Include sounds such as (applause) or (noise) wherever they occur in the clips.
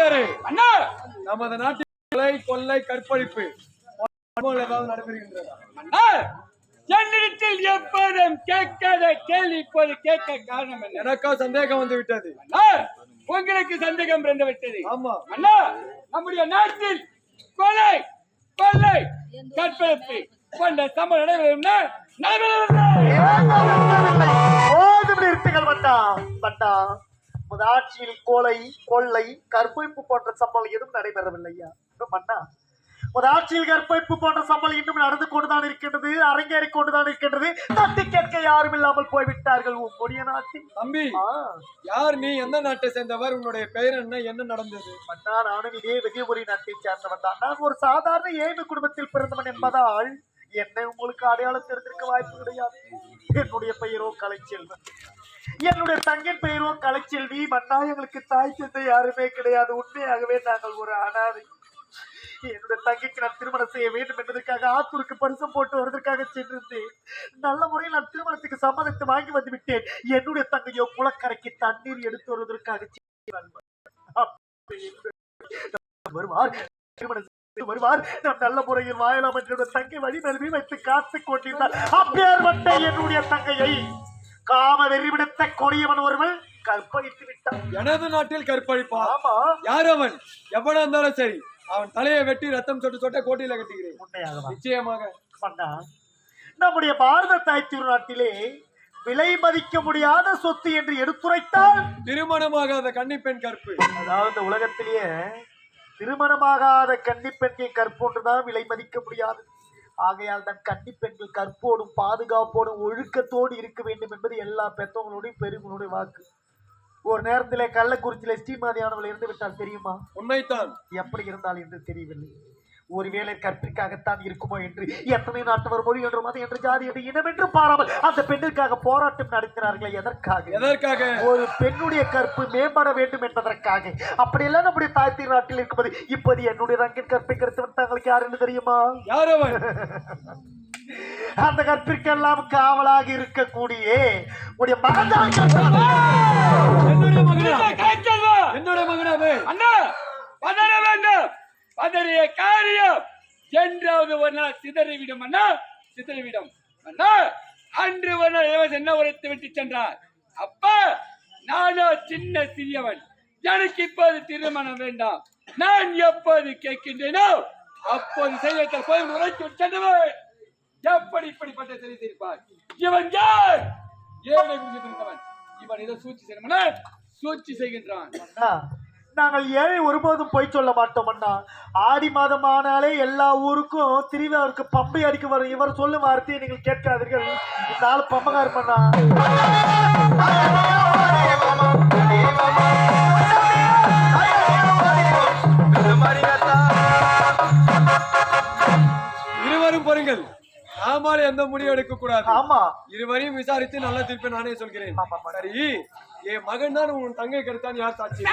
அண்ணா! நமது நாட்டில் கொலை கொள்ளை கற்பழிப்பு ஏதாவது நடைபெறுகின்றதா என்னிடத்தில் எப்போதும் கேட்காத கேள்வி இப்போது கேட்க காரணம் என்ன? எனக்கா சந்தேகம் வந்து விட்டது. அண்ணா! உங்களுக்கு சந்தேகம் பிறந்து விட்டது. ஆமா. அண்ணா! நம்முடைய நாட்டில் கொலை கொள்ளை கற்பழிப்பு போன்ற சம்பவம் நடைபெறும்னா நடைபெறவில்லை. போதும் நிறுத்துங்கள் மட்டா மட்டா உமது ஆட்சியில் கொலை கொள்ளை கற்பழிப்பு போன்ற சம்பவம் எதுவும் நடைபெறவில்லையா மன்னா. உமது ஆட்சியில் கற்பழிப்பு போன்ற சம்பவம் இன்னும் நடந்து கொண்டுதான் இருக்கின்றது அரங்கேறி கொண்டுதான் இருக்கின்றது. தட்டி கேட்க யாரும் இல்லாமல் போய்விட்டார்கள். உங்களுடைய நாட்டில். தம்பி யார் நீ? எந்த நாட்டை சேர்ந்தவர்? உன்னுடைய பெயர் என்ன? என்ன நடந்தது? மன்னா நானும் இதே விஜயபுரி நாட்டை சேர்ந்தவன் தான். நான் ஒரு சாதாரண ஏழை குடும்பத்தில் பிறந்தவன் என்பதால் என்னை உங்களுக்கு அடையாளம் தெரிந்திருக்க வாய்ப்பு கிடையாது. என்னுடைய பெயரோ கலைச்செல்வன். என்னுடைய தங்கின் பெயரோ கலைச்செல்வி மன்னா எங்களுக்கு தாய் தந்தை யாருமே கிடையாது. உண்மையாகவே நாங்கள் ஒரு அனாதை. என்னுடைய தங்கைக்கு நான் திருமணம் செய்ய வேண்டும் என்பதற்காக ஆத்தூருக்கு பரிசம் போட்டு வருவதற்காக சென்றிருந்தேன். நல்ல முறையில் நான் திருமணத்துக்கு சம்மதத்தை வாங்கி வந்து விட்டேன் என்னுடைய தங்கையோ குளக்கரைக்கு தண்ணீர் எடுத்து வருவதற்காக வருவார். திருமணம் வருவார். நான் நல்ல முறையில் வாயலாம் என்று தங்கை வழி நல்வி வைத்து காத்துக் கொண்டிருந்தார். அப்பேற்பட்ட என்னுடைய தங்கையை காம வெறிவிடுத்த கொடியவன் ஒருவன் கற்பழித்து விட்டான். எனது நாட்டில் கற்பழிப்பா ஆமா. யார் அவன் எவனா இருந்தாலும் சரி அவன் தலையை வெட்டி ரத்தம் சொட்டு சொட்ட கோட்டையில கட்டுகிறேன் நிச்சயமாக. மன்னா நம்முடைய பாரத தாய் திருநாட்டிலே விலை மதிக்க முடியாத சொத்து என்று எடுத்துரைத்தால்? திருமணமாகாத கன்னிப்பெண் கற்பு. அதாவது உலகத்திலேயே திருமணமாகாத கன்னிப்பெண்கள் கற்பொன்றுதான் விலை மதிக்க முடியாது. ஆகையால் தான் கன்னிப்பெண்கள் கற்போடும் பாதுகாப்போடும் ஒழுக்கத்தோடு இருக்க வேண்டும் என்பது எல்லா பெற்றவங்களுடைய பெருங்களுடைய வாக்கு. ஒரு நேரத்திலே கள்ளக்குறிச்சியில ஸ்ரீமதியானவள் இருந்து விட்டால் தெரியுமா? உண்மைத்தான் எப்படி இருந்தால் என்று தெரியவில்லை. ஒருவேளை கற்பிற்காகத்தான் இருக்குமோ என்று எத்தனை நாட்டவர் மொழி என்று மதம் என்று ஜாதி என்று இனம் என்று பாராமல் அந்த பெண்ணிற்காக போராட்டம் நடத்தினார்களே எதற்காக? எதற்காக? ஒரு பெண்ணுடைய கற்பு மேம்பட வேண்டும் என்பதற்காக. அப்படியெல்லாம் நம்முடைய தாய் திரு நாட்டில் இருக்கும்போது இப்போது என்னுடைய ரங்கின் கற்பை கருத்து தங்களுக்கு யார் என்று தெரியுமா? யார் அவன்? (laughs) அந்த கற்பிற்கெல்லாம் காவலாக இருக்கக்கூடிய உடைய மகன்தான் என்னுடைய மகனா. என்னுடைய மகனாவே அண்ணா பதற வேண்டாம் பதறிய காரியம் என்றாவது ஒரு நாள் சிதறிவிடும் அண்ணா சிதறிவிடும். அண்ணா அன்று ஒரு நாள் இளவரசன் என்ன உரைத்து விட்டு சென்றார். அப்பா நானோ சின்ன சிறியவன். எனக்கு இப்போது திருமணம் வேண்டாம். நான் எப்போது கேட்கின்றேனோ அப்போது செய்யத்தை போய் உரைத்து சென்றவன். எப்படி இப்படிப்பட்ட தெரிந்திருப்பார் இவன் யார்? ஏழை குடிச்சு இவன் இதை சூழ்ச்சி செய்யணும்னா சூழ்ச்சி செய்கின்றான். நாங்கள் ஏழை ஒருபோதும் பொய் சொல்ல மாட்டோம் அண்ணா. ஆடி மாதம் ஆனாலே எல்லா ஊருக்கும் திருவிழாவிற்கு பம்பை அடிக்க வரும் இவர் சொல்லும் வார்த்தையை நீங்கள் கேட்காதீர்கள். இந்த ஆள் பம்பகார் பண்ணா இருவரும் பொறுங்கள். நாமால் எந்த முடிவு எடுக்க கூடாது ஆமா. இருவரையும் விசாரித்து நல்ல தீர்ப்பை நானே சொல்கிறேன். சரி. என் மகன் தான் உன் தங்கை கருத்தான் யார் சாட்சி?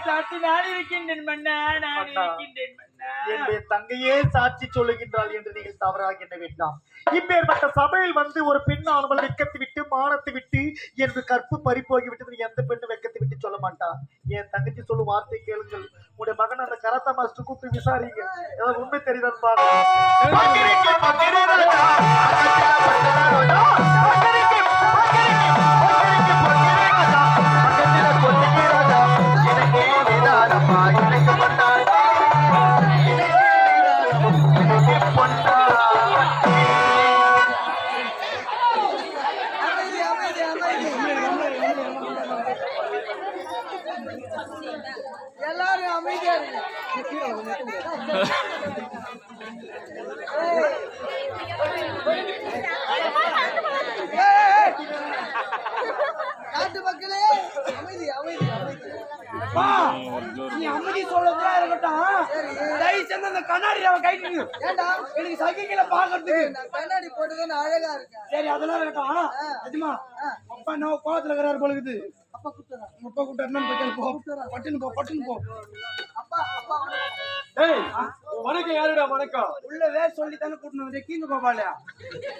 சாத்தி நான் இருக்கின்றேன் மன்னா நான். இருக்கின்றேன் என்னுடைய தங்கையே சாட்சி சொல்லுகின்றாள் என்று நீங்கள் தவறாக என்ன வேண்டாம் இப்பேற்பட்ட சபையில் வந்து ஒரு பெண் ஆனவள் வெக்கத்து விட்டு மானத்து விட்டு என்று கற்பு பறி போகிவிட்டது எந்த பெண்ணு வெக்கத்து விட்டு சொல்ல மாட்டா என் தங்கச்சி சொல்லும் வார்த்தை கேளுங்கள் உடைய மகன் அந்த கராத்தா மாஸ்டர் கூப்பிட்டு விசாரிங்க ஏதாவது உண்மை தெரியுதான்னு பாருங்க காட்டு மக்களே அமைதி அமைதி அமைதி. நீ அமைதி சொல்லதான் இருக்கட்டும். தயவு செஞ்சு அந்த கண்ணாடி அவன் கைட்டு ஏண்டா? எனக்கு சகிக்கல பாக்குறதுக்கு. கண்ணாடி போட்டுதான் அழகா இருக்கேன். சரி அதெல்லாம் இருக்கட்டும். நிஜமா. அப்பா என்ன கோவத்துல இருக்கிறாரு போல அப்பா கூட்ட போய் போ. பட்டுன்னு போ பட்டுன்னு போ. ஏய் வணக்கம் யாருடா வணக்கம்? உள்ளவே சொல்லி தானே கூட்டினு வந்தேன் கீந்து கோபாலையா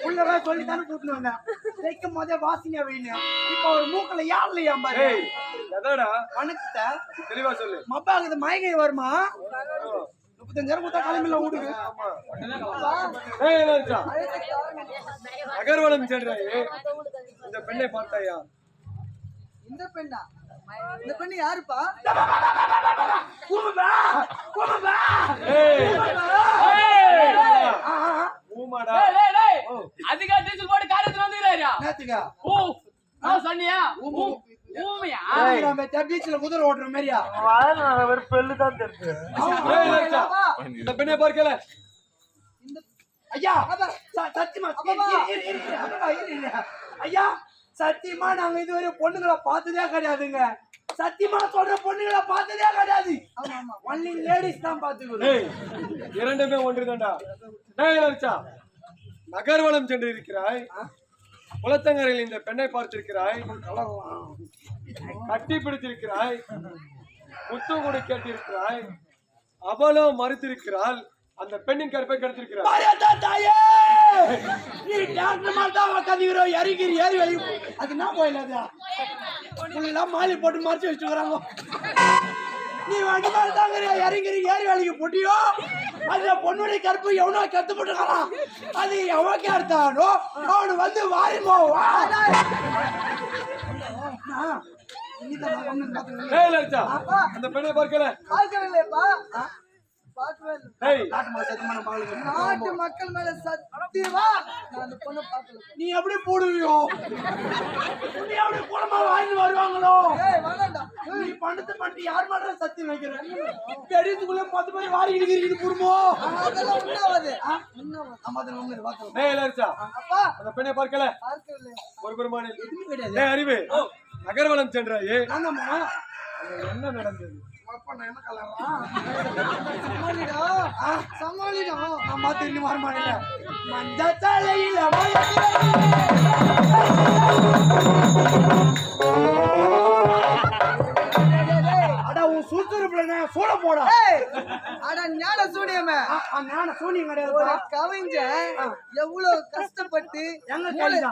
உள்ளவே சொல்லி தானே கூட்டினு வந்தேன். தைக்கும் போதே வாசிங்க வைங்க இப்போ ஒரு மூக்கல யாருலையா பாரு? எதாடா? வணக்கத்தை. தெளிவா சொல்லு. மப்பாக்கு மயங்கை வருமா? முப்பத்தஞ்சாயிரம் கொடுத்தா கிளம்பில இளவரசா, நகர்வனம் சென்றாயே இந்த பெண்ணை பார்த்தாயா? இந்த பெண்ணா? இந்த பெண்ணு யாருப்பா? ஏய்! ஏய்! ஊமாடா. டேய், டேய், டேய். அதிகா டீசல் போட்டு காரியத்துல வந்துக்கிறாரியா நேத்துக்கா ஊ நான் சொன்னியா? ஊமையா? பீச்ல குதிரை ஓட்டுற மாதிரியா? ஒரு பெல்லு தான் இந்த பெண்ணை பார்க்கல இந்த ஐயா சத்தியமா. ஐயா சத்தியமா நாங்க இதுவரை பொண்ணுங்களை பார்த்ததே கிடையாதுங்க. சத்தியமா சொல்ற பொண்ணுங்களை பார்த்ததே கிடையாது. ஒன்லி லேடிஸ் தான் பாத்துக்கிறோம் ஏய் இரண்டுமே ஒன்றுதான்டா. நகர்வனம் சென்று இருக்கிறாய் குளத்தங்கரையில் இந்த பெண்ணை பார்த்திருக்கிறாய். கட்டி பிடித்திருக்கிறாய். முத்து கூட கேட்டிருக்கிறாய். அவளோ மறுத்திருக்கிறாள். அந்த பெண்ணின் கருப்பை கெடுத்திருக்கிறாய் மாரியாத்தா தாயே நீ டாக்டர் மாதிரி தான் உட்காந்துக்கிறோம் இறங்கி ஏறி வெளியே அது என்ன போயில அது? மாலி போட்டு மறைச்சு வச்சுக்கிறாங்க. நீ வண்டி மாதிரி தாங்கிறியா இறங்கி ஏறி வேலைக்கு போட்டியோ அதுல பொண்ணுடைய கருப்பு எவனோ கத்து போட்டுக்கிறான் அது எவனுக்கு எடுத்தானோ அவனு வந்து வாரிமோ வா. ஏய் இளவரசா, அந்த பெண்ணை பார்க்கல. பார்க்கவில்லைப்பா பார்க்கவே இல்லை ஏய் நாட்டு மக்கள் மேல சத்தியமா நான் அந்த பொண்ணை பார்க்கல. நீ எப்படி போடுவியோ? நீ எப்படி குளமா வாங்கி வருவாங்களோ? நீ பண்ணது பண்ணிட்டு யார் மேல சத்தியம் வைக்கிற? பெரியதுக்குள்ள பத்து பேர் வாரி இடிக்கிறது குடும்போ? அதெல்லாம் உண்டாவது அப்பா. அந்த பெண்ணை பார்க்கல? ஒரு பெருமானில். எதுவுமே கிடையாது. ஏய் அறிவு. நகர்வனம் சென்றாயே. நாங்கம்மா. அங்க என்ன நடந்தது சமாளிடா. சமாளிடா. மாட்டேன். மஞ்ச தலையில அடா உன் சுறுசுறுப்புல சூட போடா. அட ஞான சூனியமே. ஞான சூனியம் கிடையாது கவிஞன் எவ்வளவு கஷ்டப்பட்டு எங்க மூளை-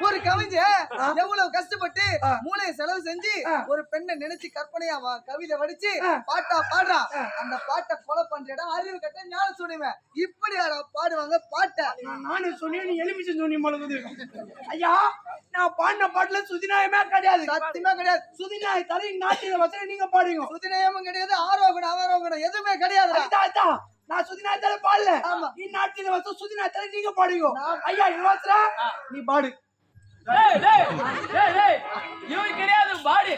ஒரு கவிஞன் எவ்வளவு கஷ்டப்பட்டு மூளையை செலவு செஞ்சு ஒரு பெண்ணை நினைச்சு கற்பனையா வா- கவிதை வடிச்சு பாட்டா பாடுறான் அந்த பாட்டை கொலை பண்ற இடம் அறிவு கட்ட ஞான சூனியமே இப்படி யாரா பாடுவாங்க பாட்டை. நான் நானே சொன்னேன் எலுமிச்சு சொன்னி மழுகுது ஐயா நான் பாடின பாட்டுல சுதிநாயமே கிடையாது. சத்தியமா கிடையாது. சுதிநாய் தலை நாட்டிய வசனம் நீங்க பாடுங்க. சுதிநயமும் கிடையாது ஆரோகணம் அவரோகணம் எதுவுமே கிடையாது. நான் சுதிநாய் தலை பாடல. ஆமா. நீ நாட்டிய வசனம் சுதிநாய் தலை நீங்க பாடுங்க ஐயா இளவரசரா நீ பாடு. டேய் டேய் டேய் டேய். இவன் கிடையாது பாடி.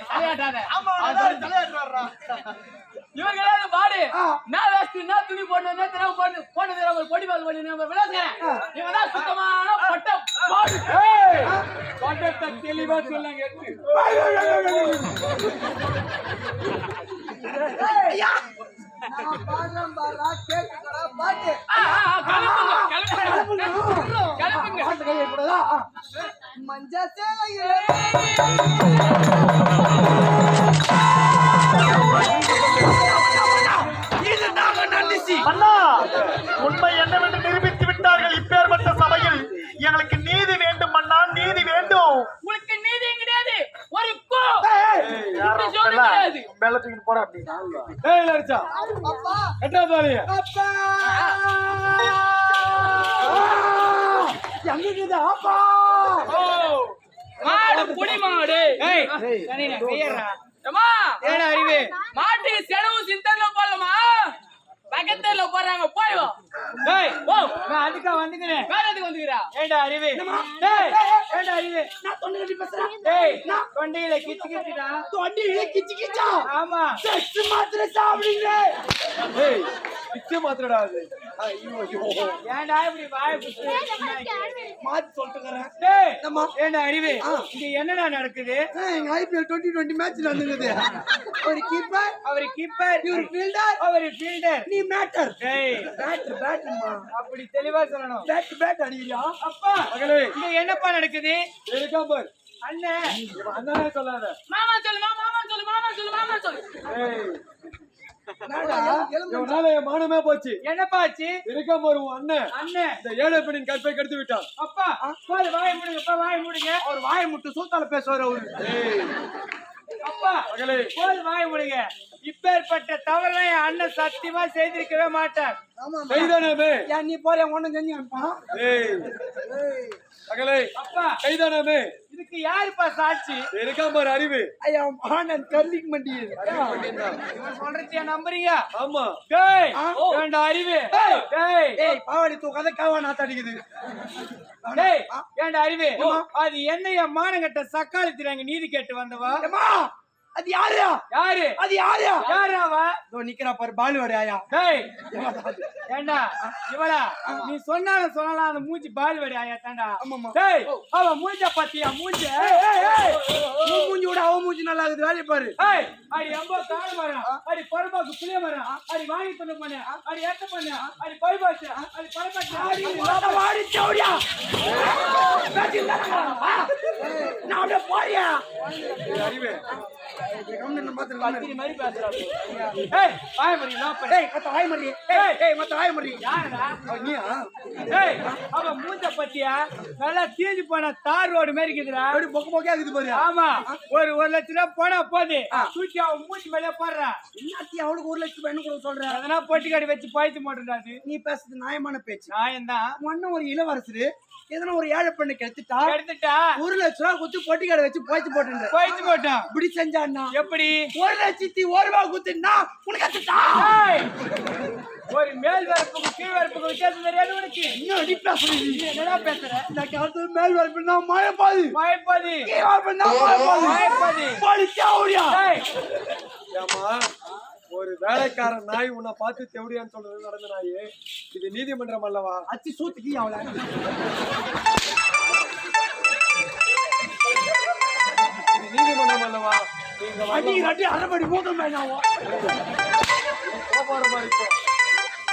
இவன் கிடையாது பாடி. நான் வேஸ்ட் நான் துணி போடணும் தினம் போட்டு போட்டு தர பொடி பால் பண்ணி நம்ம விளையாடுறேன் இவன் தான் சுத்தமான பட்ட பாடு. பட்டத்தை தெளிவா சொல்லாங்க எடுத்து மஞ்ச அண்ணா உண்மை என்னவென்று நிரூபித்து விட்டார்கள் இப்பேற்பட்ட சபையில். எங்களுக்கு நீதி வேண்டும் அண்ணா நீதி வேண்டும். ஒரு கோ! கிடையாது. வெள்ளத்துக்கு போட அப்படி ஏய் இளவரசா, அப்பா. கட்டாதாலியா அப்பா. எங்க இருக்குது அப்பா? ஓ. மாடு புடி மாடு. ஏய். ஏமா ஏடா அறிவு? மாட்டுக்கு செலவு சிந்தர்ல போடலாமா? பக்கத்துல போறாங்க போய் வா டேய் ஓ நான் அதுக்கா வந்துக்கிறேன். வேற எதுக்கு வந்துக்கிறா? ஏடா அறிவு டேய் ஏடா அறிவு நான் தொண்டை கட்டி பேசுறேன்? டேய் தொண்டையில கிச்சு கிச்சுடா. தொண்டையில கிச்சு கிச்சா? ஆமா. செக்ஸ் மாத்திரை சாப்பிடுங்க. ஏய் கிச்சு மாத்திரடா அது. ஏன்டா இப்படி வாய மாத்தி சொல்லிட்டுக்கிறேன். டேய் நம்ம ஏண்டா அறிவு இங்க என்னடா நடக்குது? எங்க ஐபிஎல் டுவெண்ட்டி டுவெண்ட்டி மேட்ச் நடந்துக்குது. ஒரு கீப்பர் அவர் கீப்பர் இவர் ஃபீல்டர் அவர் ஃபீல்டர் நீ மேட்டர் பேட்டர் பேட்டர்மா அப்படி தெளிவா சொல்லணும். பேட் பேட் அடிக்கிறியா? அப்பா மகளே. இங்க என்னப்பா நடக்குது? இருக்கா பார். அண்ணன் இவன் அண்ணனே சொல்லாத. மாமா சொல்லு மாமா சொல்லு மாமா சொல்லு மாமா சொல்லு. மானமே போச்சு. என்னப்பா ஆச்சு? இருக்கம் ஒரு அண்ணன். அண்ணன் இந்த ஏழை பெண்ணின் கற்பை கெடுத்து விட்டான். அப்பா வாய முடிங்கப்பா வாய முடிங்க. அவர் வாயை முட்டு சூத்தால பேசுவார் அவரு. அப்பா போது வாய முடிங்க. இப்பேற்பட்ட தவறை அண்ணன் சத்தியமா செய்திருக்கவே மாட்டார். கைதானமே ஏன் நீ போறியா ஒண்ணு செஞ்சு மகளே அப்பா. கைதானமே இதுக்கு யாருப்பா சாட்சி? இருக்காம பாரு அறிவு. ஐயா மானன் கல்லிக்கு மண்டியது இவன் சொல்றதையா நம்புறீங்க ஆமா. டேய் ஏண்டா அறிவு? டேய். ஏய் பாவாடி தூக்காத காவா நாத்து அடிக்குது. டேய் ஏண்டா அறிவு? அது என்னைய மானங்கட்ட சக்காளி திராங்க நீதி கேட்டு வந்தவா? அது யாரு யாரு? அது யாரு யாரு அவ? இதோ நிக்கிறா பாரு பாலுவாடி ஆயா டேய் ஏண்டா? இவளா? நீ சொன்னாலும் சொல்லலாம் அந்த மூஞ்சி பால்வடி ஆயா தாண்டா. டேய் அவ மூஞ்ச பாத்தியா? மூஞ்ச? உன் மூஞ்சி விட அவன் மூஞ்சி நல்லா இருக்குது வேலையை பாரு. ஏய் அடி அம்போ காடு மரம் அடி பரபாக்கு புளிய மரம் அடி வாங்கி பண்ண பண்ண அடி ஏத்த பண்ண அடி பைபாச்சு அடி பரபாச்சு அடி வாடி சௌடியா நான் அப்படியே போறியா? அறிவு. மாதிரி ஏய் ஏய் யாருடா ஏய் போன தார் ரோடு மாதிரி இருக்குதுடா அப்படி பொக்க பொக்கையா இருக்குது பாரு ஆமா ஒரு ஒரு லட்ச ரூபாய் போனா போது தூக்கி அவன் மூச்சு மேல போடுறா என்னத்தி அவளுக்கு ஒரு லட்சம் ரூபாய் என்ன கூட சொல்ற பொட்டி வச்சு பாய்த்து மாட்டேன்டா நீ பேசுறது நியாயமான பேச்சு நியாயம் தான் ஒரு இளவரசரு எதனா ஒரு ஏழை பெண்ணு கெடுத்துட்டா எடுத்துட்டா ஒரு லட்ச ரூபா குத்து பொட்டி கடை வச்சு போய்த்து போட்டு பாய்த்து போட்டான் இப்படி செஞ்சான்னா? எப்படி? ஒரு லட்சத்தி ஒரு ரூபா குத்துனா உனக்கு ஒரு மேல் வரப்புக்கு கீழ் வரப்புக்கு வித்தியாசம் தெரியாது உனக்கு? இன்னும் அடிப்பா சொல்லுது நீ. என்னடா பேசுற? இந்த காலத்துல மேல் வரப்புனா மழை பாது மயப்பாதி. கீழ் வரப்புனா மழை பாது மயப்பாதி. போடி சாவுடியா ஏய், ஏமா ஒரு வேலைக்காரன் நாய் உன்னை பார்த்து தெவடியான்னு சொல்றது நடந்த நாய். இது நீதிமன்றம் அல்லவா? அச்சி சூத்துக்கு அவளை. இது நீதிமன்றம் அல்லவா? நீங்க அடி அடி அரைபடி மூக்கம் வேணாவோ கோபாரமா இருக்கும்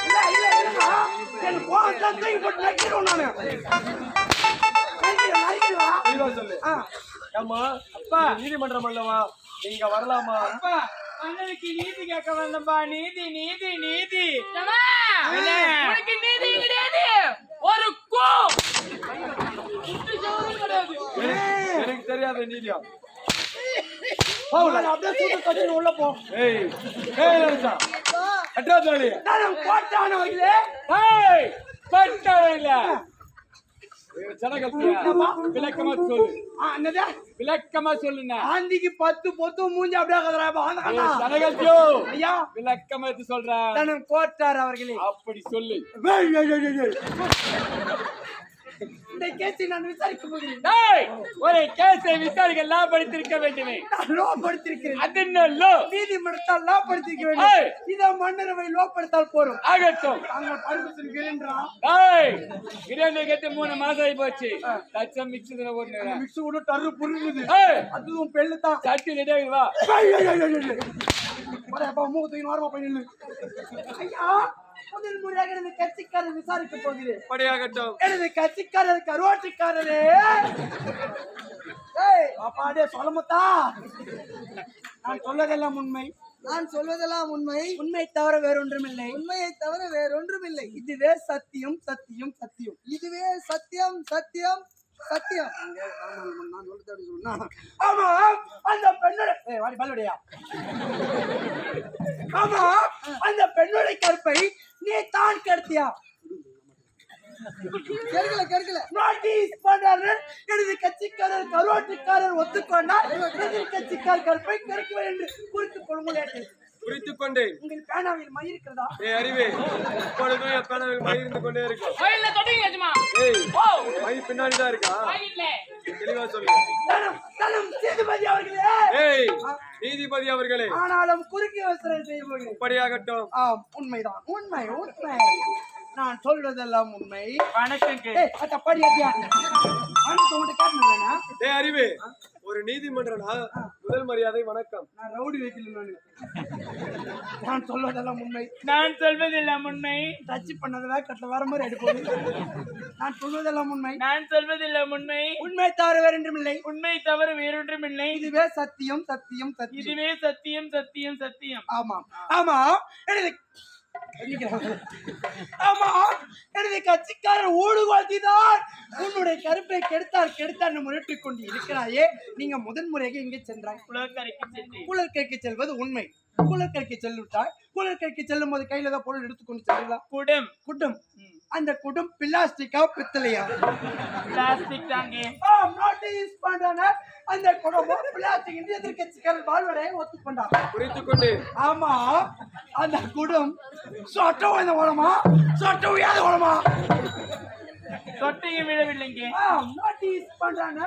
இல்ல இல்ல எனக்கு தூக்கி போட்டு நக்கிடுவோம் நானு. சொல்லு. ஏமா அப்பா. நீதிமன்றம் அல்லவா? நீங்க வரலாமா? அப்பா. அண்ணனுக்கு நீதி கேட்க வந்தப்பா நீதி நீதி நீதி? உனக்கு நீதி கிடையாது. ஒரு கூ. எனக்கு- எனக்கு தெரியாத நீதியா? அப்படியே சூத்து கட்டிட்டு உள்ள போ. ஏய் ஏய் தாலி நான் பட்டவங்கள விளக்கமா சொல்லு. என்னது விளக்கமா சொல்லுண்ணா. ஆந்திக்கு பத்து பொத்து மூஞ்சி அப்படியே கதறா ஆந்தகண்ணா சனகத்தியோ ஐயா. விளக்கமா எடுத்து சொல்றேன் கோட்டார் அவர்களே. அப்படி சொல்லு. இந்த கேஸை நான் விசாரிக்க போகிறேன். ஒரு கேஸை விசாரிக்க எல்லாம் படித்திருக்க வேண்டுமே. லோ படுத்திருக்கிறேன். அது என்ன லோ நீதிமன்றத்தால் லோ படுத்திருக்க. வேண்டும். இதை மன்னரவை லோ படுத்தால் போறோம். ஆகட்டும். அங்க பர்மிஷன் கிரேன்றான் டேய் கேட்டு மூணு மாசம் ஆகி போச்சு தச்சம் மிக்ஸ் இதுல மிக்ஸ் கூட புரியுது ஏய். அதுவும் பெல்லு தான் சட்டி ரெடியா வா. தூக்கி ஓரமா போய் நில்லு. ஐயா. முதல் முறையாக எனது கட்சிக்காரர் விசாரிக்க போகிறேன். படியாகட்டும் எனது கட்சிக்காரர் கரோட்டிக்காரரே ஏய் அப்பாடே சொல்லமுத்தா நான் சொல்வதெல்லாம் உண்மை. நான் சொல்வதெல்லாம் உண்மை. உண்மை தவிர வேறொன்றுமில்லை. உண்மையை தவிர வேறொன்றுமில்லை. இதுவே சத்தியம் சத்தியம் சத்தியம். இதுவே சத்தியம் சத்தியம். சத்தியம். ஆமா. அந்த பெண்ணோட ஏய் வாடி பால்வடியா ஆமா அந்த பெண்ணோட கற்பை நீ தான் கெடுத்தியா? கெடுக்கல கெடுக்கல. நோட்டீஸ் பண்றாரு எனது கட்சிக்காரர் கருவாட்டுக்காரர் ஒத்துக்கொண்டால் எதிர் கட்சிக்காரர் கற்பை கெடுக்குவேன் என்று குறித்துக் கொள்ளுங்கள் குறித்துக் கொண்டேன். உங்கள் பேனாவில் மை இருக்கிறதா? ஏய் அறிவே இப்பொழுதும் என் பேனாவில் மை இருந்து கொண்டே இருக்கும். ஏய். பின்னாடி தான் இருக்கா தெளிவா சொல்லு. ஏய் நீதிபதி அவர்களே. ஆனாலும் குறுகிய அவசரம் செய்ய போகிறேன் ஆம் உண்மைதான் உண்மை உண்மை. நான் சொல்வதெல்லாம் உண்மை. வணக்கம் அத்த படி அத்தியா அனுக்கு உன்கிட்ட காட்டணும் வேணா ஏய் அறிவே. ஒரு நீதிமன்றனா? முதல் மரியாதை வணக்கம். நான் ரவுடி வைக்கல நானு நான் சொல்வதெல்லாம் உண்மை. நான் சொல்வதெல்லாம் உண்மை. டச் பண்ணதுல கட்ட வர மாதிரி அடிப்போம் நான் சொல்வதெல்லாம் உண்மை. நான் சொல்வதெல்லாம் உண்மை. உண்மை தவிர வேற ஒன்றுமில்லை உண்மை தவிர வேறொன்றுமில்லை இதுவே சத்தியம் சத்தியம் சத்தியம். இதுவே சத்தியம் சத்தியம் சத்தியம். ஆமா ஆமா எனது ஆமா எனது கட்சிக்காரர் ஊடுகொள்த்திதான் உன்னுடைய கருப்பை கெடுத்தார் கெடுத்தார் முரட்டிக் கொண்டு இருக்கிறாயே. நீங்க முதன் முறையாக எங்கே சென்றாய். குளக்கரைக்கு செல்வது உண்மை. குளற்கைக்கு செல்லுட்டாய் குளற்கைக்கு செல்லும் போது கையில ஏதாவது பொருள் எடுத்துக்கொண்டு செல்லலாம். குடம். குடம். அந்த குடம் பிளாஸ்டிக்கா பித்தளையா? பிளாஸ்டிக் தாங்க ஆம் நோட்டீஸ் பண்றான அந்த குடும்பம் பிளாஸ்டிக் என்று எதிர்கட்சிக்காரர் வாழ்வடையை ஒத்துக்கொண்டார் குறித்துக் கொண்டு. ஆமா அந்த குடம் சொட்ட உயர்ந்த உடமா சொட்ட உயர்ந்த உடமா சொட்டையும் விழவில்லைங்க. நோட்டீஸ் பண்றாங்க.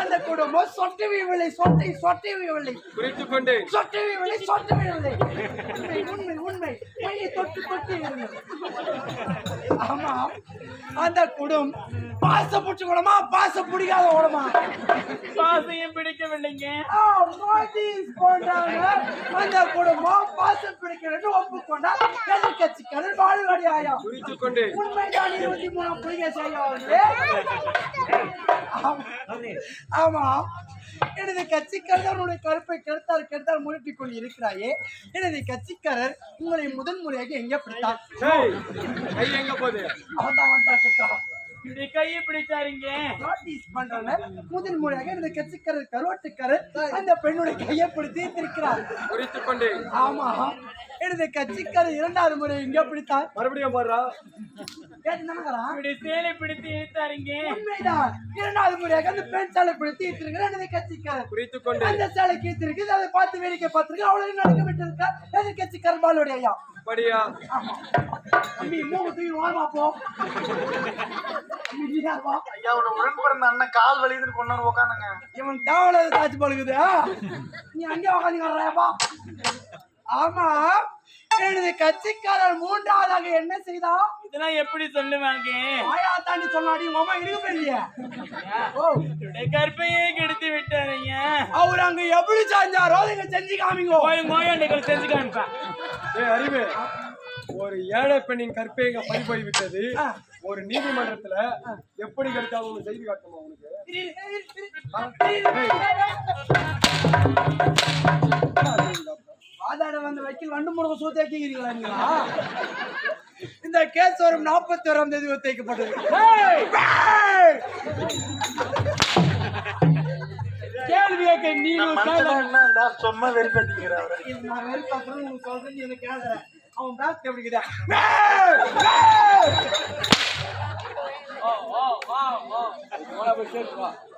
அந்த குடும்பம் சொட்டு வீவில்லை சொட்டை சொட்டை வீவில்லை குறித்துக் கொண்டு சொட்டு வீவில்லை உண்மை உண்மை உண்மை. மையை தொட்டு தொட்டு ஆமா. அந்த குடும் பாச பிடிச்ச குடமா பாச பிடிக்காத உடமா பாசையும் பிடிக்கவில்லைங்க. நோட்டீஸ் போன்றாங்க அந்த குடும்பம் பாசம் பிடிக்கிறது ஒப்புக்கொண்டா எதிர்கட்சிக்காரர் வாழ்வடையாயா குறித்துக் கொண்டு உண்மைதான் இருபத்தி மூணாம் புலிகை செய்யாவது ஆமா எனது கட்சிக்காரர் அவனுடைய கருப்பை கெடுத்தால் கெடுத்தால் முயற்சி கொண்டு இருக்கிறாயே. எனது கட்சிக்காரர் உங்களை முதன் முறையாக எங்க பிடித்தார் எங்க போகுது அவன் தான் வந்தா கிட்டான் இப்படி கையை பிடிச்சாருங்க நோட்டீஸ் பண்றாங்க முதல் முறையாக எனது கட்சிக்காரர் கருவாட்டுக்காரர் அந்த பெண்ணுடைய கையை பிடித்து இருக்கிறார் குறித்துக் கொண்டு ஆமா. எனது கட்சிக்காரர் இரண்டாவது முறை எங்க பிடித்தார். மறுபடியும் பாடுறா. இப்படி சேலை பிடித்து இழுத்தாருங்க உண்மைதான். இரண்டாவது முறையாக அந்த பெண் சாலை பிடித்து இருக்கிற எனது கட்சிக்காரர். குறித்துக் கொண்டு அந்த சாலை கீழ்த்திருக்கு அதை பார்த்து வேடிக்கை பார்த்திருக்கு அவ்வளவு நடக்க விட்டு எதிர் கட்சிக்காரர் பாலுடைய ஐயா. படியா தம்பி மூணு தூக்கி வாமா போ. ஐயா ஒரு உடன் பிறந்த அண்ணன் கால் வலிதுன்னு கொண்டாந்து உட்காந்துங்க இவன் தேவையில்லாத காட்சி பழுகுது நீ அங்கே உட்காந்துக்கிறப்பா ஆமா எனது கட்சிக்காரர் மூன்றாவதாக என்ன செய்தா? இதெல்லாம் எப்படி சொல்லுவாங்க ஆயா தாண்டி சொன்னாடி அம்மா இருக்க இல்லையா கற்பையே கெடுத்து விட்டாருங்க அவர் அங்க எப்படி செஞ்சாரோ நீங்க செஞ்சு காமிங்க. போய் மோயாண்டிகள் செஞ்சு காமிப்பேன் ஏய் அறிவு ஒரு ஏழை பெண்ணின் கற்பை இங்க பறி போய் விட்டது. ஒரு நீதிமன்றத்துல எப்படி கிடைச்சாலும் ஒண்ணு செய்தி காட்டுமா உனக்கு? வாதாட வந்த வக்கீல் வண்டு முருக சூத்தாக்கிறீங்களா நீங்களா? இந்த கேஸ் வரும் நாற்பத்தி ஓராம் தேதி ஒத்திவைக்கப்பட்டது. கேள்வி கேட்க நீ வெறுப்பேத்திக்கிறாரு இது நான் வெறும் பக்கம் உங்களுக்கு சொல்றேன் நீ எனக்கு கேட்கறேன் அவன் பேக் எப்படிக்குதா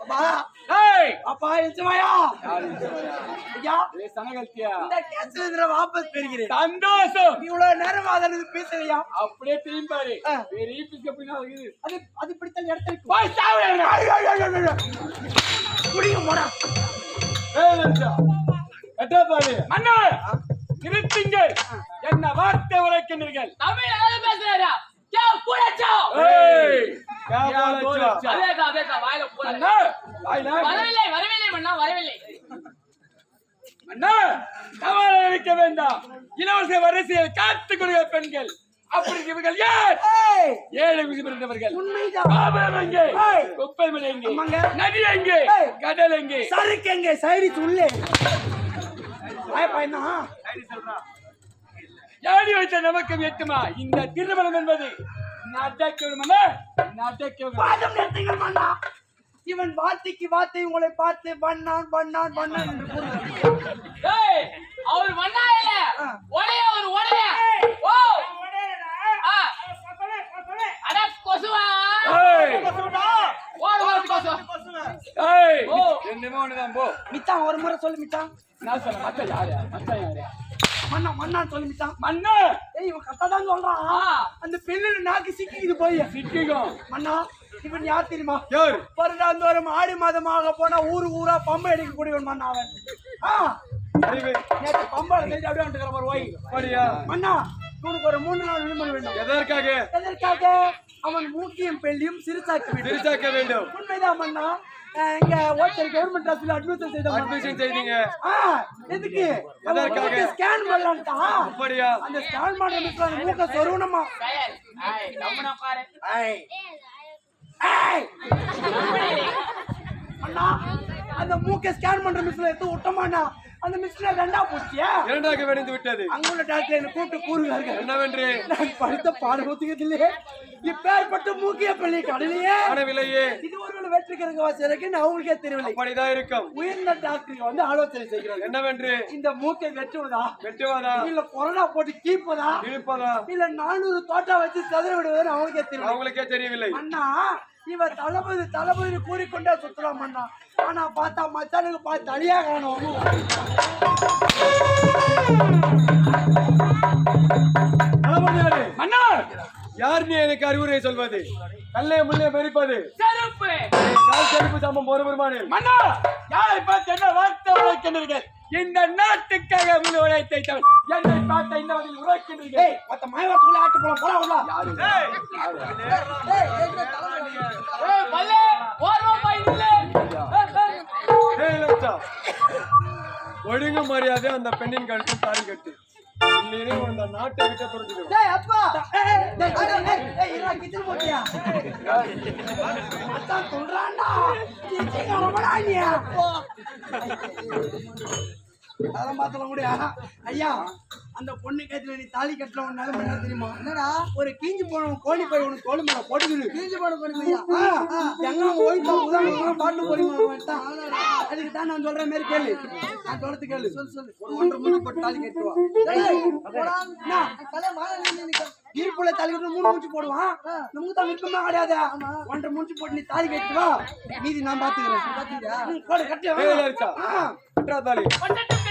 அப்பா ஏய் வாபஸ் பெறுகிறேன் சந்தோஷம் இவ்வளவு நேரம் வாதாடுறது பேசலையா அப்படியே திரும்பி பாரு ஆ. வேற இருக்குது அது அது பிடித்த போய் சாவுங்க குடிங்க போடா ஏய் எட்டா பாரு அண்ணா நிறுத்துங்கள் என்ன வார்த்தை உரைக்கின்றீர்கள் தமிழ் யாரும் பேசுறாரா அதேதா அதேதா வாயில போல வரவில்லை வரவில்லை வரவில்லை. அண்ணா அளிக்க வேண்டாம். இலவச வரிசையில் கொள்கிற பெண்கள். அப்படி இவர்கள் யார்? ஏழை விதி பிறந்தவர்கள். உண்மைதான். பாபம் எங்கே? ஏய். குப்பை மலை எங்கே. நதி எங்கே. கடல் எங்கே? சருக்கு எங்க? சைடு உள்ளே வாய பையனா ஏடி வைத்த நமக்கு எட்டுமா? இந்த திருமணம் என்பது நடக்கணுமா. நடக்கணும் இவன் வார்த்தைக்கு வார்த்தை உங்களை பார்த்து பண்ணான் பண்ணான் பண்ணான் என்று அவர் மன்னா இல்ல. ஒடைய ஒரு ஒடைய ஓ. ஆ. அட கொசுவா. என்னமோ ஒண்ணுதான் போ. மித்தான் ஒரு முறை சொல்லு மித்தான் நான் சொல்ல மத்த யாரு மத்த யாரு? மன்னா மன்னான்னு சொல்லு மித்தான் மண்ணு ஏய் இவன் கரெக்டா தான் சொல்றான் அந்த பெண்ணில் நாக்கு சிக்கிக்குது போய். சிக்கிக்கும். மன்னா இவன் யார் தெரியுமா? யார்? வருடாந்தோறும் ஆடி மாதமாக போனா ஊரு ஊரா பம்பை அடிக்கக்கூடியவன் மன்னா அவன். ஆ. அறிவு. நேற்று பம்பை அடிச்சு அப்படியே மாதிரி ஓய் மன்னா உனக்கு ஒரு மூன்று நாள் விடுமுறை வேண்டும். எதற்காக? எதற்காக? அவன் மூக்கி மூக்கியும் பெல்லியும் சிறுசாக்கி விட்டு. திருச்சாக்க வேண்டும். உண்மைதான் அஹ் இங்க ஓட்டர் கவர்மெண்ட் ஹாஸ்பிடல் அட்மிஷன் செய்த அட்மிஷன் செய்தீங்க. எதுக்கு? எதற்காக? ஸ்கேன் பண்ணலாம்டா. அப்படியா? அந்த ஸ்கேன் பண்ற மிஸ்ல அந்த மூக்க சொருவணுமா ஐய் பாரு அண்ணா அந்த மூக்க ஸ்கேன் பண்ற மிஸ்ல எடுத்து விட்டோமாண்ணா அந்த மிஸ்ல ரெண்டா போச்சியா? இரண்டாக வெடிந்து விட்டது. அங்குள்ள டாக்டர் என்ன கூப்பிட்டு கூறுகிறார்கள். என்னவென்று? நான் படித்த பாடபுத்தகத்திலே இப்பேற்பட்ட மூக்கிய பள்ளி கடலையே காணவில்லையே. இது ஒரு வெற்றிகரங்க வாசியருக்கு நான் அவங்களுக்கே தெரியவில்லை. அப்படிதான் இருக்கும். உயர்ந்த டாக்டர் வந்து ஆலோசனை செய்கிறார்கள் என்னவென்று? இந்த மூக்கை வெட்டுவதா? வெட்டுவதா? இல்ல கொரோனா போட்டு கீப்பதா? இழுப்பதா? இல்ல நானூறு தோட்டா வச்சு சதுர விடுவதுன்னு அவங்களுக்கே தெரியும் அவங்களுக்கே தெரியவில்லை. அண்ணா இவன் தளபதி தளபதி கூறிக்கொண்டே சுத்தலாம் அண்ணா. ஆனா பார்த்தா மச்சானுக்கு பார்த்து தனியா காணும். தளபதி மன்னா யார் நீ எனக்கு அறிவுரை சொல்வது? கல்லே முள்ளே மெரிப்பது செருப்பு. கால் செருப்பு சம்பம் ஒரு பெருமானில் மன்னா யாரை பார்த்து என்ன வார்த்தை உரைக்கின்றீர்கள்? இந்த நாட்டுக்காக முழு உழைத்தை தவிர என்னை பார்த்த இந்த வகையில் உரைக்கின்றீர்கள்? ஏய் மத்த மாயவாரத்துக்குள்ள ஆட்டு போலாம் போலாம் உள்ள பல்லே ஒழுங்கு மரியாதை அந்த பெண்ணின் கழுத்தில் தாலி கட்டு. இல்லையே அந்த நாட்டை விட்டு துறந்துடும் டேய் அப்பா டேய், டேய், இருடா, கிச்சன் போட்டியா? மச்சான் சொல்றான்டா. கிச்சன் காரமடா நீ. அதெல்லாம் பார்த்தல முடியா ஐயா அந்த பொண்ணு கேத்துல நீ தாலி கட்டல உன் நிலைமை என்ன தெரியுமா? என்னடா ஒரு கீஞ்சு போன கோழி போய் உனக்கு தோல் மேல போட்டுக்கிது. கீஞ்சு போன பண்ணுமையா எங்க ஓய்வு உதாரணம் பாட்டு போறீங்க அதுக்கு தான் நான் சொல்ற மாதிரி கேளு. நான் சொல்றது கேளு. சொல்லு சொல்லு. ஒரு ஒன்றரை மூஞ்சி போட்டு தாலி கட்டுவா என்ன? தலை கட்டு மூணு மூச்சு போடுவான் நமக்கு தான் விருப்பமா கிடையாது. ஒன்றரை மூச்சு போட்டு நீ தாலி கட்டுவா மீதி நான் பாத்துக்கிறேன். பாத்துக்கிறியா ம், போடு கட்டு கட்டா தாலி.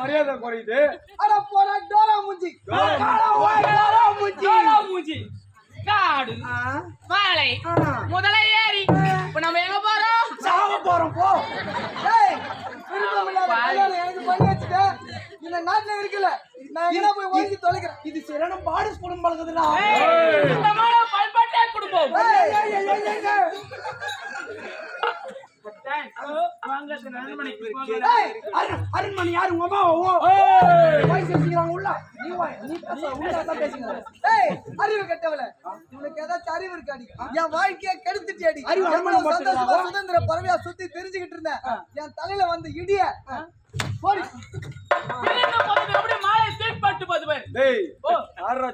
மரியாதை குறையுது. அட போடா டோரா மூஞ்சி. காலா மூஞ்சி. காளா மூஞ்சி. காடு ஆ, வாழை. முதல்ல ஏறி. இப்ப நம்ம எங்க போறோம்? சாவ போறோம் போ. கல்யாணம் எனக்கு பண்ணி வச்சுட்ட இந்த நாட்டுல இருக்குல்ல நான் எங்க போய் ஒழிச்சு தொலைக்கிறேன். இது சரியான பாடிஸ் குடும்பம் பழகுதுடா. ஏய், மாதிரி பண்பாட்டே குடும்பம் ஏய், ஏய், ஏய், ஏய், ஏய், ஏய். வாங்க நண்பனைக்கு ஏய், அருண், அருண்மணி யாரு? உங்க அம்மா ஓ வாய் பேசிக்கிறாங்க உள்ள. நீ அறிவு கெட்டவள உனக்கு ஏதாச்சும் அறிவு இருக்காடி என் வாழ்க்கைய எவ்வளவு அனுமானம் சந்தோஷமா? சுதந்திர பறவையா சுத்தி தெரிஞ்சுக்கிட்டு இருந்தேன் என் தலையில வந்து இடிய போடி. திரும்ப போறது அப்படியே மாலை தீர்ப்பாட்டு போது பாரு. டேய் ஓ. ஆறா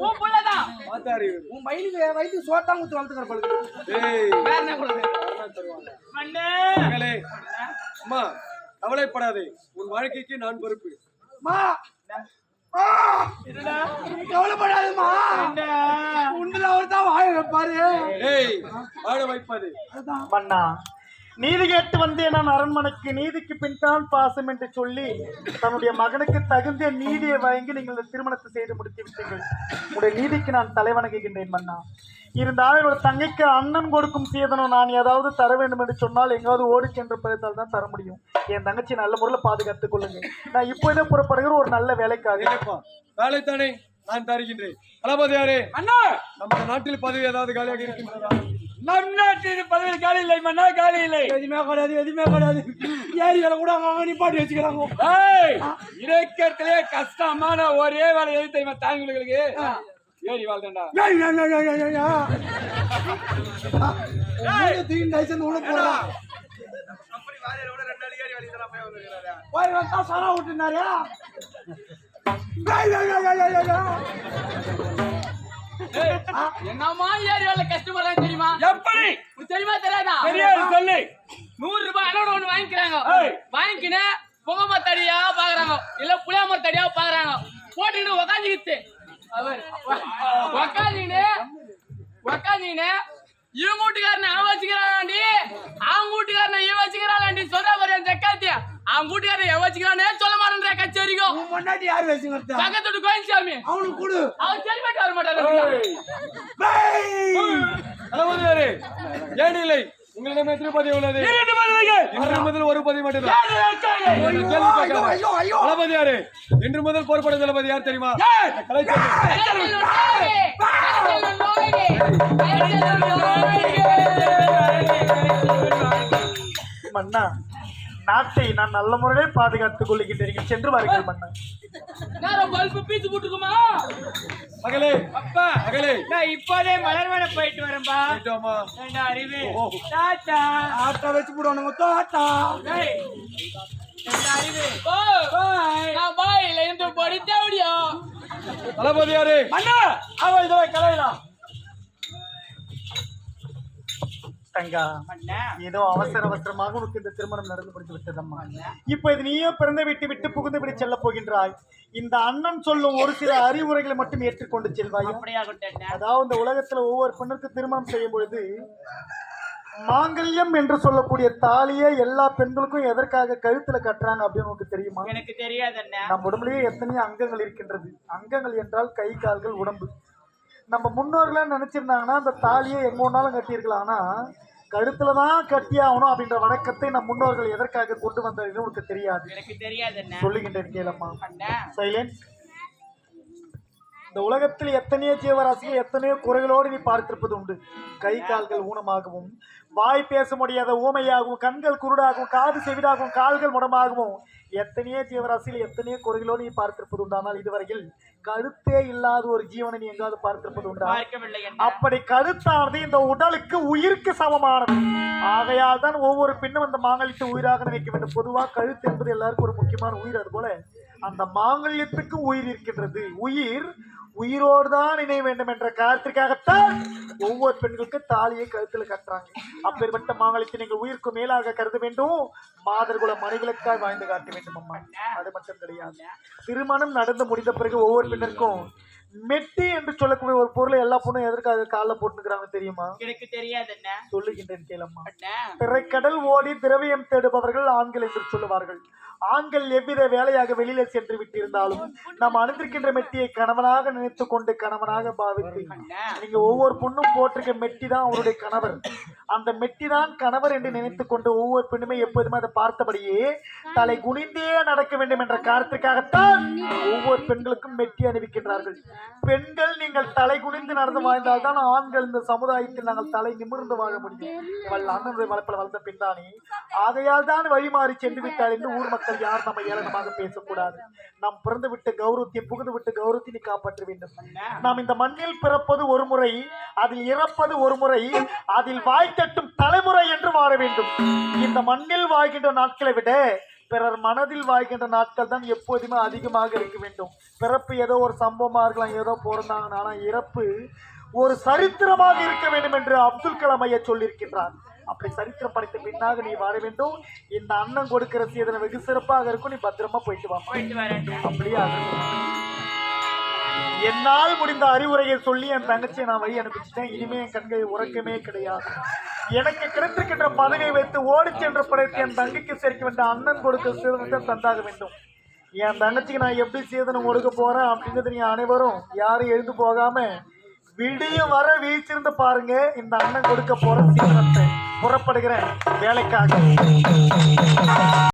உன் புள்ளதான். பார்த்தாரு உன் சோத்தாங்க ஊத்து வளர்த்துக்கிற பழகுது டேய். வேற என்ன கொடுக்குது யாரா தருவாங்க. மண்ணு. மகளே அம்மா கவலைப்படாதே. உன் வாழ்க்கைக்கு நான் பொறுப்பு. மா. மா. நீ கவலைப்படாதம்மா. உன்னில் அவர் தான் வாய வைப்பாரு. டேய் வாழ வைப்பது அதுதான். மன்னா நீதி கேட்டு வந்தேன் நான் அரண்மனைக்கு நீதிக்கு பின் தான் பாசம் என்று சொல்லி தன்னுடைய மகனுக்கு தகுந்த நீதியை வழங்கி நீங்கள் இந்த திருமணத்தை செய்து முடித்து விட்டீர்கள். உடைய நீதிக்கு நான் தலைவணங்குகின்றேன் மன்னா. இருந்தாலும் என்னோட தங்கைக்கு அண்ணன் கொடுக்கும் சீதனம் நான் ஏதாவது தர வேண்டும் என்று சொன்னால் எங்காவது ஓடி சென்று பிறந்தால் தான் தர முடியும். என் தங்கச்சி நல்ல முறையில் பாதுகாத்துக் கொள்ளுங்க. நான் இப்போதே புறப்படுகிற ஒரு நல்ல வேலைக்காக இல்லப்பா வேலைத்தானே நான் தருகின்றேன். தளபதியாரே அண்ணா! நம்ம நாட்டில் பதவி ஏதாவது காலியாக இருக்கின்றதா நம் நாட்டில் பதவி காலி இல்லை மன்னா காலி இல்லை. எதுவுமே கிடையாது எதுவுமே கிடையாது ஏரிகளை கூட அவங்க நிப்பாட்டி வச்சுக்கிறாங்க. ஏய், இருக்கிறதுலே கஷ்டமான ஒரே வேலை எது தெரியுமா தாய்மொழிகளுக்கு? ஏறி வாழ்ந்தா தூக்கி நைசன்னு உள்ள வந்தா சரா விட்டுனாரு. என்னமா ஏரியால கஸ்டமர் தெரியுமா? எப்படி? தெரியுமா தெரியாதா? தெரியாது சொல்லு. நூறு ரூபாய் அனோட ஒண்ணு வாங்கிக்கிறாங்க. வாங்கிக்கின பொங்க மரத்தடியா பாக்குறாங்க. இல்ல புளிய மரத்தடியா பாக்குறாங்க. போட்டுக்கிட்டு உக்காந்துக்கிட்டு. அவர் உக்காந்துக்கிட்டு உக்காந்துக்கிட்டு இவன் வீட்டுக்காரனை அவன் வச்சுக்கிறானாண்டி அவன் வீட்டுக்காரனை இவன் வச்சுக்கிறானாண்டி சொல்ற மாதிரி அந்த எக்காத்தி அவன் வீட்டுக்காரன் எவன் வச்சுக்கிறானே சொல்ல மாட்டேன்ற கச்சேரிக்கும். முன்னாடி யார் வச்சு பக்கத்து கோயில்சாமி. அவனுக்கு கொடு. அவன் சரி சரிப்பட்டு வர மாட்டாரு. இல்லை? உங்களிடம் எத்தனை பதிவு உள்ளது? இரண்டு இன்று முதல் ஒரு பதிவு மட்டும்தான். ஐயோ தளபதியாரே இன்று முதல் போர்ப்பட தளபதி யார் தெரியுமா? மன்னா நாட்டை நான் நல்ல முறையில் பாதுகாத்துக் கொள்ளுகின்றேன் சென்று வாருங்கள் மன்னா மகளே அப்பா மகளே. நான் இப்போதே மலர்வன போயிட்டு வரேன்பா. அறிவு. தாத்தா. ஆட்டா வச்சு போடுவானுங்க ரெண்டு அறிவு. நான் பாயில இருந்து படி தேவடியா தளபதியாரே. அண்ணா அவள் இதோ கலையலாம் தங்கா. ஏதோ அவசர அவசரமாக உனக்கு இந்த திருமணம் நடந்து முடிந்து விட்டதம்மா. இப்ப இது நீயே பிறந்த வீட்டு விட்டு புகுந்து விட்டு செல்ல போகின்றாய். இந்த அண்ணன் சொல்லும் ஒரு சில அறிவுரைகளை மட்டும் ஏற்றுக்கொண்டு செல்வாய்? அதாவது இந்த உலகத்துல ஒவ்வொரு பெண்ணுக்கு திருமணம் செய்யும் பொழுது மாங்கல்யம் என்று சொல்லக்கூடிய தாலியை எல்லா பெண்களுக்கும் எதற்காக கழுத்துல கட்டுறாங்க அப்படின்னு உனக்கு தெரியுமா? எனக்கு தெரியாது அண்ணா நம் உடம்புலயே எத்தனையோ அங்கங்கள் இருக்கின்றது. அங்கங்கள் என்றால் கை கால்கள் உடம்பு. நம்ம முன்னோர்களே நினைச்சிருந்தாங்கன்னா அந்த தாலியை எங்க ஒன்னாலும் கட்டியிருக்கலாம். ஆனா கழுத்துல தான் கட்டி ஆகணும் அப்படின்ற வழக்கத்தை நம் முன்னோர்கள் எதற்காக கொண்டு வந்தது உனக்கு தெரியாது. எனக்கு தெரியாது சொல்லுகின்றேன் கேளம்மா. சைலன்ஸ் இந்த உலகத்தில் எத்தனையோ ஜீவராசிகள் எத்தனையோ குறைகளோடு நீ பார்த்திருப்பது உண்டு. கை கால்கள் ஊனமாகவும் வாய் பேச முடியாத ஊமையாகவும் கண்கள் குருடாகவும் காது செவிடாகவும் கால்கள் முடமாகவும் எத்தனையோ ஜீவராசிகள் எத்தனையோ குறைகளோடு நீ பார்த்திருப்பது உண்டு. ஆனால் இதுவரையில் கழுத்தே இல்லாத ஒரு ஜீவனை நீ எங்காவது பார்த்திருப்பது உண்டா? அப்படி கருத்தானது இந்த உடலுக்கு உயிருக்கு சமமானது. ஆகையால் தான் ஒவ்வொரு பெண்ணும் அந்த மாங்கல்யத்தை உயிராக நினைக்க வேண்டும். பொதுவாக கழுத்து என்பது எல்லாருக்கும் ஒரு முக்கியமான உயிர். அது போல அந்த மாங்கல்யத்துக்கு உயிர் இருக்கின்றது. உயிர் உயிரோடு தான் இணைய வேண்டும் என்ற காரணத்திற்காகத்தான் ஒவ்வொரு பெண்களுக்கு தாலியை கழுத்துல கட்டுறாங்க. அப்பேற்பட்ட மாங்கல்யத்தை நீங்கள் உயிருக்கு மேலாக கருத வேண்டும். மாதர்குல மணிகளுக்காக வாழ்ந்து காட்ட வேண்டும் அம்மா. அது மட்டும் கிடையாது. திருமணம் நடந்து முடிந்த பிறகு ஒவ்வொரு பெண்ணிற்கும் மெட்டி என்று சொல்லக்கூடிய ஒரு பொருளை எல்லா பொண்ணும் எதற்காக காலில் போட்டுக்கிறாங்க தெரியுமா? எனக்கு தெரியாது சொல்லுகின்றேன் கேளம்மா திரைக்கடல் ஓடி திரவியம் தேடுபவர்கள் ஆண்கள் என்று சொல்லுவார்கள். ஆண்கள் எவ்வித வேலையாக வெளியில சென்று விட்டிருந்தாலும் நாம் அணிந்திருக்கின்ற மெட்டியை கணவனாக நினைத்து கொண்டு கணவனாக பாவித்து நீங்க ஒவ்வொரு பொண்ணும் போட்டிருக்க மெட்டி தான் அவருடைய கணவர். அந்த மெட்டி தான் கணவர் என்று நினைத்து கொண்டு ஒவ்வொரு பெண்ணுமே எப்போதுமே அதை பார்த்தபடியே தலை குனிந்தே நடக்க வேண்டும் என்ற காரணத்திற்காகத்தான் ஒவ்வொரு பெண்களுக்கும் மெட்டி அணிவிக்கின்றார்கள். பெண்கள் நீங்கள் தலை குனிந்து நடந்து வாழ்ந்தால்தான் ஆண்கள் இந்த சமுதாயத்தில் நாங்கள் தலை நிமிர்ந்து வாழ முடியும். இவள் அண்ணனுடைய வளர்ப்பில் வளர்ந்த பின்தானே ஆகையால் தான் வழிமாறி சென்று விட்டாள் என்று ஊர் மக்கள் யார் நம்ம ஏளனமாக பேசக்கூடாது. நாம் பிறந்து விட்டு கௌரவத்தை புகுந்து விட்டு கௌரவத்தை நீ காப்பாற்ற வேண்டும். நாம் இந்த மண்ணில் பிறப்பது ஒரு முறை அதில் இறப்பது ஒரு முறை அதில் வாய் தட்டும் தலைமுறை என்று வாழ வேண்டும். இந்த மண்ணில் வாழ்கின்ற நாட்களை விட பிறர் மனதில் வாழ்கின்ற நாட்கள் தான் எப்போதுமே அதிகமாக இருக்க வேண்டும். பிறப்பு ஏதோ ஒரு சம்பவமா இருக்கலாம் ஏதோ பிறந்தாங்க ஆனா இறப்பு ஒரு சரித்திரமாக இருக்க வேண்டும் என்று அப்துல் கலாம் ஐயா சொல்லியிருக்கின்றார். அப்படி சரித்திரம் படைத்த பின்னாக நீ வாழ வேண்டும். இந்த அண்ணன் கொடுக்கிற சீதனை வெகு சிறப்பாக இருக்கும். நீ பத்திரமா போயிட்டு வா. அப்படியே என்னால் முடிந்த அறிவுரையை சொல்லி என் தங்கச்சியை நான் வழி அனுப்பிச்சிட்டேன். இனிமே என் கண்கை உறக்கமே கிடையாது. எனக்கு கிடைத்திருக்கின்ற பதவியை வைத்து ஓடி சென்ற படைத்து என் தங்கைக்கு சேர்க்க வேண்டிய அண்ணன் கொடுக்க சீதனத்தை தந்தாக வேண்டும். என் தங்கச்சிக்கு நான் எப்படி சீதனம் ஒடுக்க போறேன் அப்படிங்கிறது நீங்க அனைவரும் யாரும் எழுந்து போகாம விடியும் வர வீழ்ச்சிருந்து பாருங்க. இந்த அண்ணன் கொடுக்க போற சீதனத்தை புறப்படுகிறேன். வேலைக்காக.